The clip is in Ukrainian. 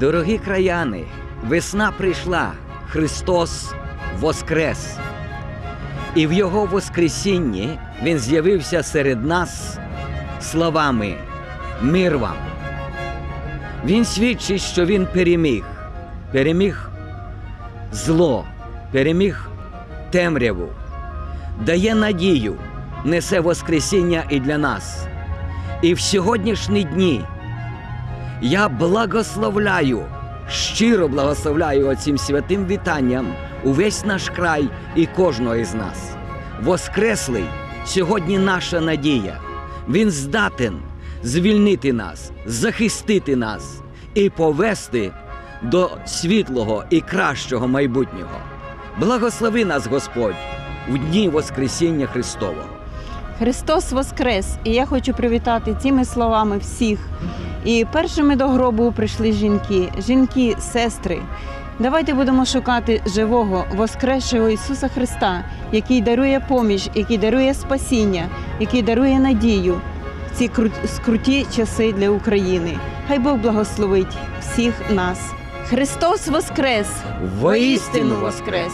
Дорогі краяни, весна прийшла, Христос воскрес. І в Його Воскресінні Він з'явився серед нас словами Мир вам. Він свідчить, що Він переміг, переміг зло, переміг темряву, дає надію, несе Воскресіння і для нас. І в сьогоднішні дні я благословляю, щиро благословляю оцим святим вітанням увесь наш край і кожного із нас. Воскреслий сьогодні наша надія. Він здатен звільнити нас, захистити нас і повести до світлого і кращого майбутнього. Благослови нас, Господь, у дні Воскресіння Христового. Христос Воскрес! І я хочу привітати цими словами всіх. І першими до гробу прийшли жінки, жінки, сестри. Давайте будемо шукати живого, воскресшого Ісуса Христа, який дарує поміч, який дарує спасіння, який дарує надію в ці кру- скруті часи для України. Хай Бог благословить всіх нас. Христос Воскрес! Воістину Воскрес!